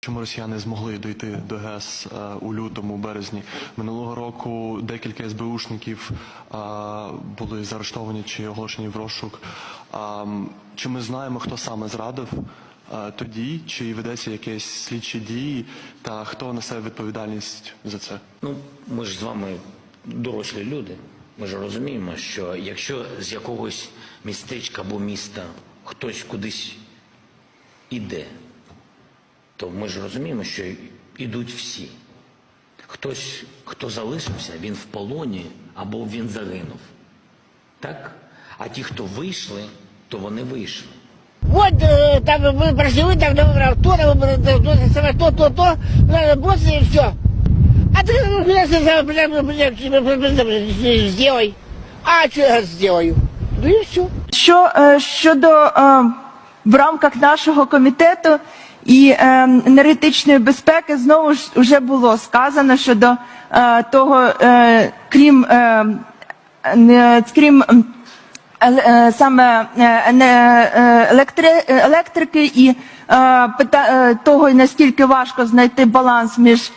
Чому росіяни змогли дойти до ГЕС е, у лютому, березні минулого року? Декілька СБУшників е, були заарештовані чи оголошені в розшук. А, Чи ми знаємо, хто саме зрадив е, тоді? Чи ведеться якісь слідчі дії? Та хто несе відповідальність за це? Ну, ми ж з вами дорослі люди. Ми ж розуміємо, що якщо з якогось містечка або міста хтось кудись іде, то ми ж розуміємо, що йдуть всі. Хтось, хто залишився, він в полоні або він загинув. Так? А ті, хто вийшли, то вони вийшли. От е, там ви прожили, там не вибрав, то не вибрав, то саме то, то, то, боси і все. А ти ну, зробив. А що я зроблю? Ну і все. Що е, щодо е, в рамках нашого комітету і е, енергетичної безпеки, знову ж вже було сказано щодо е, того, е, крім е, крім ем, е, саме е, е, електри- електрики і е, пита- е, того, наскільки важко знайти баланс між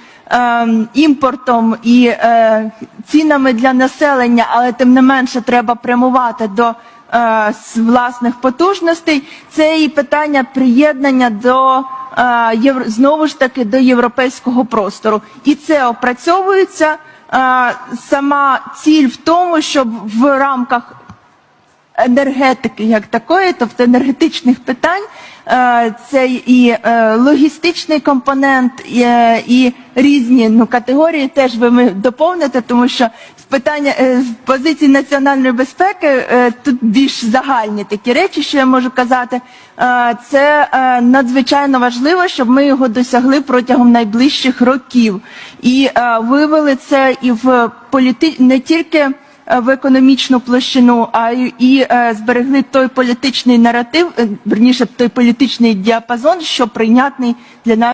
імпортом і е, цінами для населення, але тим не менше треба прямувати до е, с- власних потужностей. Це і питання приєднання до е, знову ж таки до європейського простору. І це опрацьовується. Е, Сама ціль в тому, щоб в рамках енергетики як такої, тобто енергетичних питань, е, це і е, логістичний компонент, і, е, різні ну, категорії теж ви ми доповните, тому що з питання е, з позиції національної безпеки е, тут більш загальні такі речі, що я можу казати. Е, Це е, надзвичайно важливо, щоб ми його досягли протягом найближчих років і е, вивели це і в політи... не тільки е, в економічну площину, а і е, зберегли той політичний наратив, е, верніше той політичний діапазон, що прийнятний для нас.